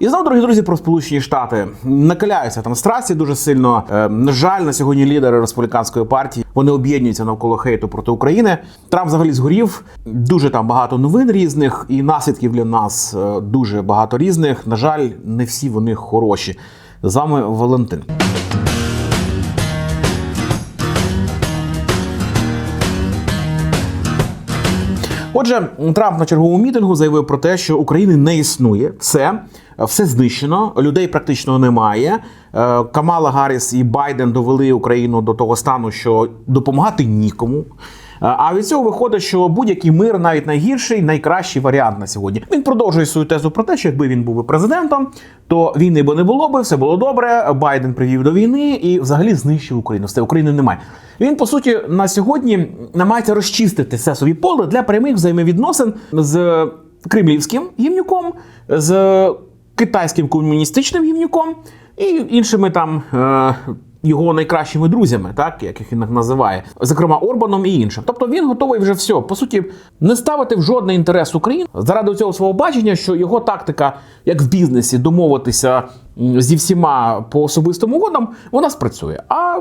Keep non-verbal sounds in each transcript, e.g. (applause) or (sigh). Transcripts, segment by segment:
І знову, дорогі друзі, про Сполучені Штати накаляються там страсті дуже сильно. Е, на жаль, на сьогодні лідери республіканської партії вони об'єднуються навколо хейту проти України. Трамп взагалі згорів. Дуже там багато новин різних і наслідків для нас е, дуже багато різних. На жаль, не всі вони хороші. З вами Валентин. Отже, Трамп на черговому мітингу заявив про те, що України не існує. Все, все знищено, людей практично немає. Е, Камала Гарріс і Байден довели Україну до того стану, що допомагати нікому. Е, А від цього виходить, що будь-який мир, навіть найгірший, найкращий варіант на сьогодні. Він продовжує свою тезу про те, що якби він був президентом, то війни би не було би, все було добре. Байден привів до війни і взагалі знищив Україну. Все України немає. Він по суті на сьогодні намагається розчистити все собі поле для прямих взаємовідносин з кремлівським гівнюком, з китайським комуністичним гівнюком і іншими там. Е- його найкращими друзями, так як він називає, зокрема Орбаном і іншим. Тобто він готовий вже все по суті не ставити в жодний інтерес України заради цього свого бачення, що його тактика, як в бізнесі, домовитися зі всіма по особистим угодам, вона спрацює. А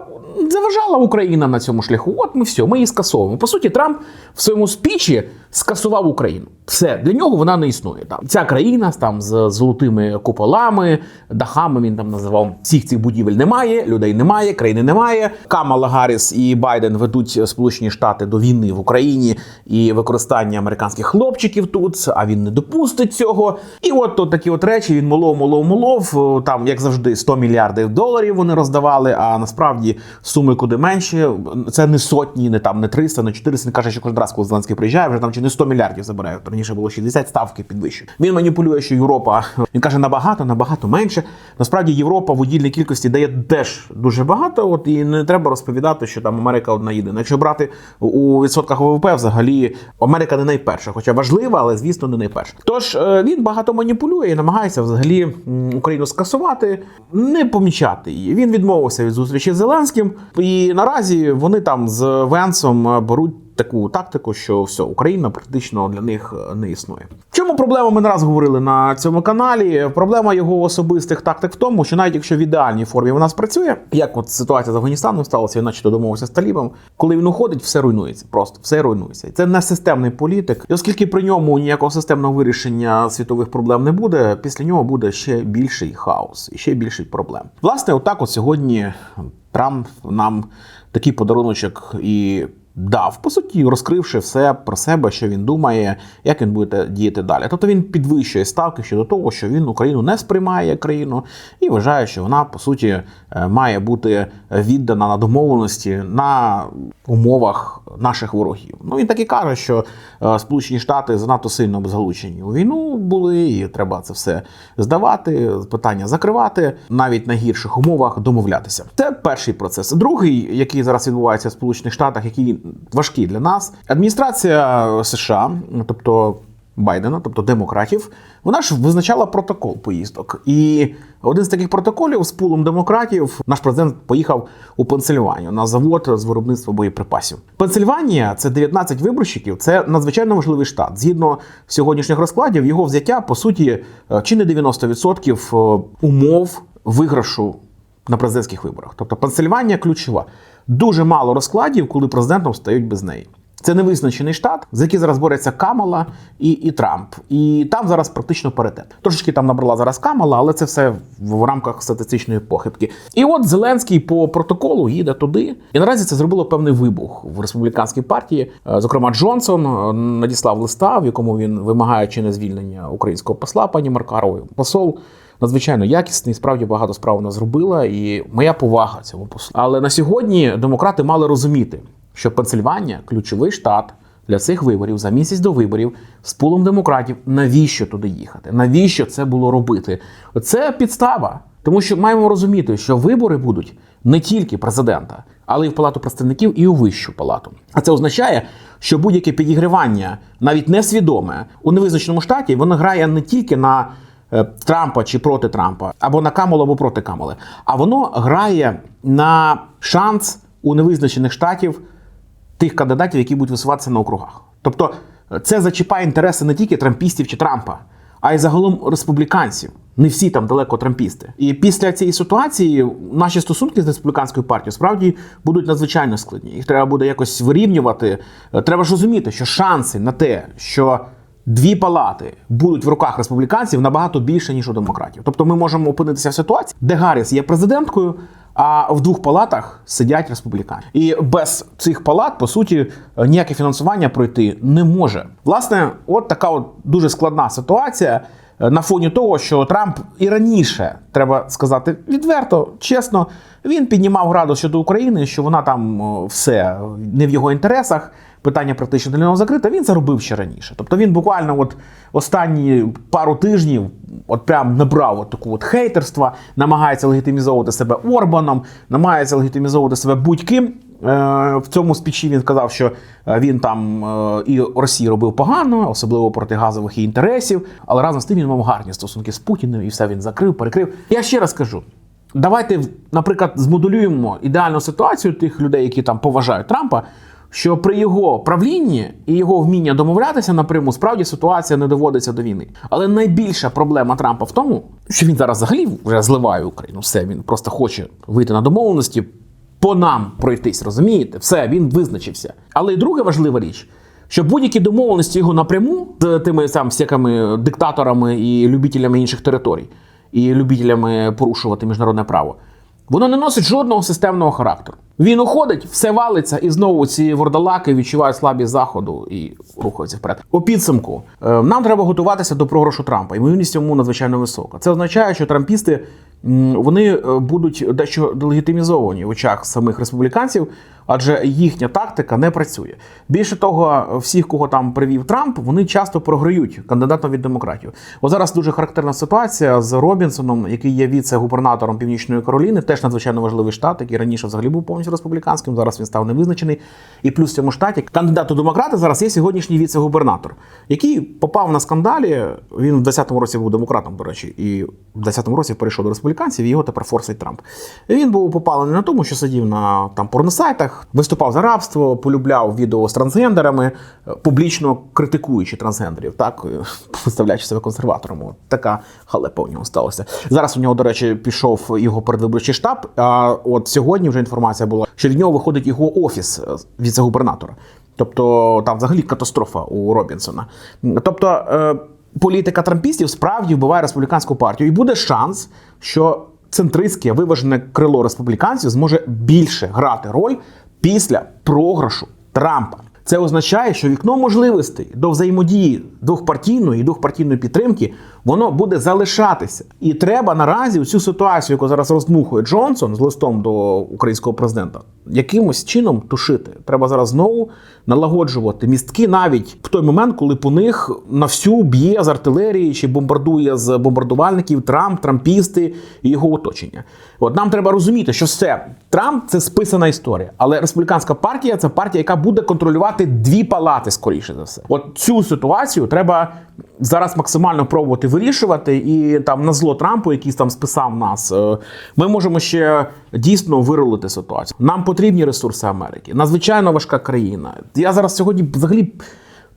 заважала Україна на цьому шляху. От ми все, ми її скасовуємо. По суті, Трамп в своєму спічі скасував Україну. Все для нього вона не існує. Там ця країна там з золотими куполами, дахами він там називав всіх цих будівель. Немає, людей немає, країни немає. Камала Гарріс і Байден ведуть Сполучені Штати до війни в Україні і використання американських хлопчиків тут. А він не допустить цього. І от, от такі от речі він молов, молов, молов. Там, як завжди, 100 мільярдів доларів вони роздавали. А насправді суми куди менше. Це не сотні, не там не 300, не 400. Він каже, що кожен раз, коли Зеленський приїжджає, вже там чи не 100 мільярдів забирає. Раніше було 60 ставки підвищують. Він маніпулює, що Європа (laughs) він каже набагато, набагато менше. Насправді Європа в кількості дає теж дуже багато. От і не треба розповідати, що там Америка одна єдина. Якщо брати у відсотках ВВП, взагалі Америка не найперша, хоча важлива, але звісно не найперша. Тож е, він багато маніпулює і намагається взагалі Україну скасувати, не помічати її. Він відмовився від зустрічі з Зеленським, і наразі вони там з Венсом е, беруть. Таку тактику, що все, Україна практично для них е, не існує. В чому проблема? Ми не раз говорили на цьому каналі. Проблема його особистих тактик в тому, що навіть якщо в ідеальній формі вона спрацює, як от ситуація з Афганістаном сталася, він начебто домовився з Талібом. Коли він уходить, все руйнується. Просто все руйнується. Це не системний політик. І оскільки при ньому ніякого системного вирішення світових проблем не буде, після нього буде ще більший хаос і ще більший проблем. Власне, отак, от сьогодні Трамп нам такий подаруночок і дав, по суті, розкривши все про себе, що він думає, як він буде діяти далі. Тобто він підвищує ставки щодо того, що він Україну не сприймає як країну і вважає, що вона по суті е, має бути віддана на домовленості на умовах наших ворогів. Ну він так і каже, що е, Сполучені Штати занадто сильно залучені у війну були, і треба це все здавати, питання закривати, навіть на гірших умовах домовлятися. Це перший процес. Другий, який зараз відбувається в Сполучених Штатах, який важкий для нас, адміністрація США, тобто Байдена, тобто демократів, вона ж визначала протокол поїздок. І один з таких протоколів з пулом демократів наш президент поїхав у Пенсильванію на завод з виробництва боєприпасів. Пенсильванія це 19 виборщиків. Це надзвичайно важливий штат. Згідно сьогоднішніх розкладів, його взяття по суті е, чи не 90% умов виграшу на президентських виборах. Тобто Пенсильванія ключова. Дуже мало розкладів, коли президентом стають без неї. Це невизначений штат, за який зараз бореться Камала і, і Трамп. І там зараз практично паритет. Трошечки там набрала зараз Камала, але це все в, рамках статистичної похибки. І от Зеленський по протоколу їде туди. І наразі це зробило певний вибух в республіканській партії. Е, Зокрема, Джонсон е, надіслав листа, в якому він вимагає чинне звільнення українського посла пані Маркарової. Посол надзвичайно якісний, справді багато справ вона зробила, і моя повага цьому послу. Але на сьогодні демократи мали розуміти, що Пенсильванія ключовий штат для цих виборів за місяць до виборів з пулом демократів. Навіщо туди їхати? Навіщо це було робити? Це підстава, тому що маємо розуміти, що вибори будуть не тільки президента, але й в палату представників і у вищу палату. А це означає, що будь-яке підігривання, навіть несвідоме у невизначеному штаті, воно грає не тільки на Трампа чи проти Трампа, або на Камалу, або проти Камали, а воно грає на шанс у невизначених штатів тих кандидатів, які будуть висуватися на округах. Тобто е, це зачіпає інтереси не тільки трампістів чи Трампа, а й загалом республіканців. Не всі там далеко трампісти. І після цієї ситуації наші стосунки з республіканською партією справді будуть надзвичайно складні. Їх треба буде якось вирівнювати. Е, Треба ж розуміти, що шанси на те, що дві палати будуть в руках республіканців набагато більше, ніж у демократів. Тобто ми можемо опинитися в ситуації, де Гарріс є президенткою, а в двох палатах сидять республіканці. І без цих палат, по суті, ніяке фінансування пройти не може. Власне, от така от дуже складна ситуація. е, На фоні того, що Трамп і раніше треба сказати відверто, чесно, він піднімав градус щодо України, що вона там все не в його інтересах. Питання практично для нього закрите. Він це робив ще раніше. Тобто він буквально от останні пару тижнів от прям набрав от таку от хейтерства, намагається легітимізовувати себе Орбаном, намагається легітимізовувати себе будь-ким. Е, В цьому спічі він сказав, що е, він там е, і Росії робив погано, особливо проти газових її інтересів. Але разом з тим він мав гарні стосунки з Путіним і все він закрив, перекрив. Я ще раз кажу: давайте, наприклад, змоделюємо ідеальну ситуацію тих людей, які там поважають Трампа. Що при його правлінні і його вміння домовлятися напряму, справді ситуація не доводиться до війни. Але найбільша проблема Трампа в тому, що він зараз взагалі вже зливає Україну. Все він просто хоче вийти на домовленості, по нам пройтись, розумієте? Все, він визначився. Але і друга важлива річ, що будь-які домовленості його напряму з тими сам всякими диктаторами і любителями інших територій, і любителями порушувати міжнародне право, воно не носить жодного системного характеру. Він уходить, все валиться, і знову ці вордалаки відчувають слабість заходу і рухаються вперед. У підсумку е, нам треба готуватися до програшу Трампа. Ймовірність йому надзвичайно висока. Це означає, що трампісти вони е, будуть дещо делегітимізовані в очах самих республіканців, адже їхня тактика не працює. Більше того, всіх, кого там привів Трамп, вони часто програють кандидатам від демократів. От зараз дуже характерна ситуація з Робінсоном, який є віце-губернатором Північної Кароліни, теж надзвичайно важливий штат, який раніше взагалі був повністю республіканським. Зараз він став невизначений. І плюс в цьому штаті кандидат у демократи зараз є сьогоднішній віце-губернатор, який попав на скандалі. Він в 10-му році був демократом, до речі, і в 10-му році перейшов до республіканців. і Його тепер форсить Трамп. Він був попалений на тому, що сидів на там порносайтах, виступав за рабство, полюбляв відео з трансгендерами, е, публічно критикуючи трансгендерів, так е, (laughs) представляючи себе консерватором. Така халепа у нього сталася. Зараз у нього, до речі, пішов його передвиборчий штаб. А от сьогодні вже інформація була, що від нього виходить його офіс е, віце-губернатора. Тобто там взагалі катастрофа у Робінсона. Тобто. е, Політика трампістів справді вбиває республіканську партію, і буде шанс, що центристське виважене крило республіканців зможе більше грати роль після програшу Трампа. Це означає, що вікно можливостей до взаємодії двохпартійної і двохпартійної підтримки воно буде залишатися. І треба наразі цю ситуацію, яку зараз роздмухує Джонсон з листом до українського президента, якимось чином тушити. Треба зараз знову налагоджувати містки навіть в той момент, коли по них на всю б'є з артилерії чи бомбардує з бомбардувальників Трамп, трампісти і його оточення. От нам треба розуміти, що все Трамп це списана історія, але республіканська партія це партія, яка буде контролювати дві палати, скоріше за все. От цю ситуацію треба зараз максимально пробувати вирішувати, і там на зло Трампу, який там списав нас, е, ми можемо ще дійсно вирулити ситуацію. Нам потрібні ресурси Америки. Надзвичайно важка країна. Я зараз сьогодні взагалі.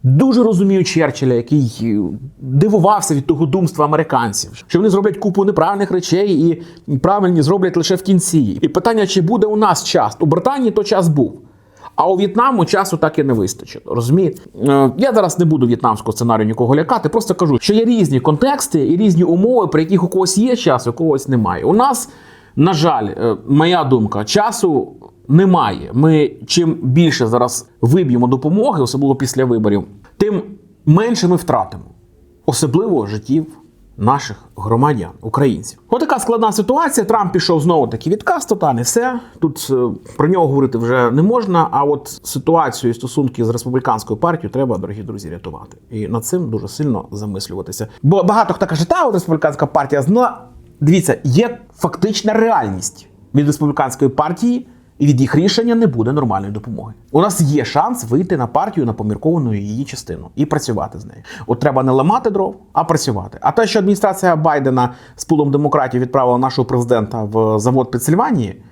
Дуже розумію Черчилля, який дивувався від того думства американців, що вони зроблять купу неправильних речей і правильні зроблять лише в кінці. І питання, чи буде у нас час? У Британії то час був. А у В'єтнаму часу так і не вистачило. Розумієте? Е, Я зараз не буду в'єтнамського сценарію нікого лякати, просто кажу, що є різні контексти і різні умови, при яких у когось є час, у когось немає. У нас, на жаль, е, моя думка, часу немає. Ми чим більше зараз виб'ємо допомоги, особливо після виборів, тим менше ми втратимо, особливо життів наших громадян, українців. Отака складна ситуація. Трамп пішов знову таки відказ, тотальний все. Тут е, про нього говорити вже не можна. А от ситуацію і стосунки з республіканською партією треба, дорогі друзі, рятувати. І над цим дуже сильно замислюватися. Бо багато хто каже, та от республіканська партія зна. Дивіться, є фактична реальність від республіканської партії. І від їх рішення не буде нормальної допомоги. У нас є шанс вийти на партію на помірковану її частину і працювати з нею. От треба не ламати дров, а працювати. А те, що адміністрація Байдена з пулом демократів відправила нашого президента в завод Пенсильванії,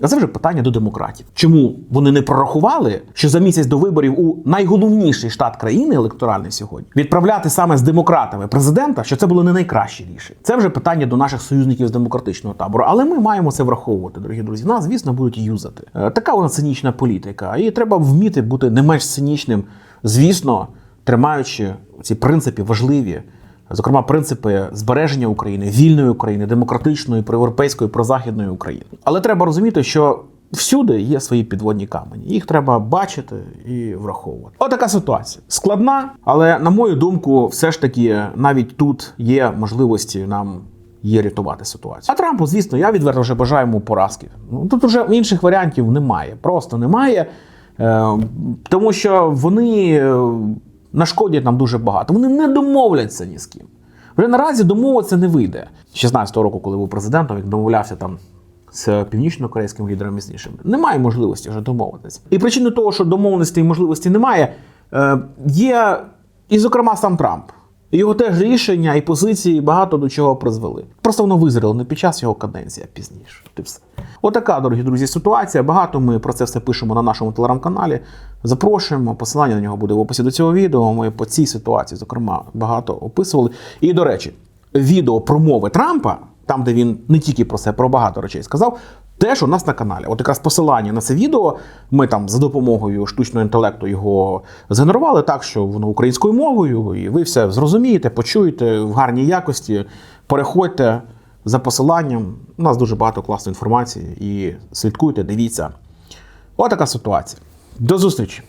А це вже питання до демократів. Чому вони не прорахували, що за місяць до виборів у найголовніший штат країни електоральний сьогодні відправляти саме з демократами президента, що це було не найкраще рішення. Це вже питання до наших союзників з демократичного табору. Але ми маємо це враховувати, дорогі друзі. Нас, звісно, будуть юзати. Е, Така вона цинічна політика. І треба вміти бути не менш цинічним, звісно, тримаючи ці принципи важливі. Зокрема, принципи збереження України, вільної України, демократичної, проєвропейської, прозахідної України. Але треба розуміти, що всюди є свої підводні камені. Їх треба бачити і враховувати. Отака ситуація складна, але на мою думку, все ж таки навіть тут є можливості нам. Є рятувати ситуацію. А Трампу, звісно, я відверто вже бажаю йому поразки. Ну тут вже інших варіантів немає. Просто немає. Е, тому що вони е, нашкодять нам дуже багато. Вони не домовляться ні з ким. Вже наразі домовитися не вийде. З 16-го року, коли був президентом, він домовлявся там з північно-корейським лідером міцнішим. Немає можливості вже домовитися. І причиною того, що домовленості і можливості немає, е, є і, зокрема, сам Трамп. Його теж рішення і позиції багато до чого призвели. Просто воно визріло не під час його каденції, а пізніше. І все. Отака, дорогі друзі, ситуація. Багато ми про це все пишемо на нашому телеграм-каналі. Запрошуємо. Посилання на нього буде в описі до цього відео. Ми по цій ситуації, зокрема, багато описували. І, до речі, відео промови Трампа, там, де він не тільки про це, про багато речей сказав. Теж у нас на каналі. От якраз посилання на це відео. Ми там за допомогою штучного інтелекту його згенерували так, що воно українською мовою, і ви все зрозумієте, почуєте в гарній якості. Переходьте за посиланням. У нас дуже багато класної інформації. І слідкуйте, дивіться. Отака ситуація. До зустрічі!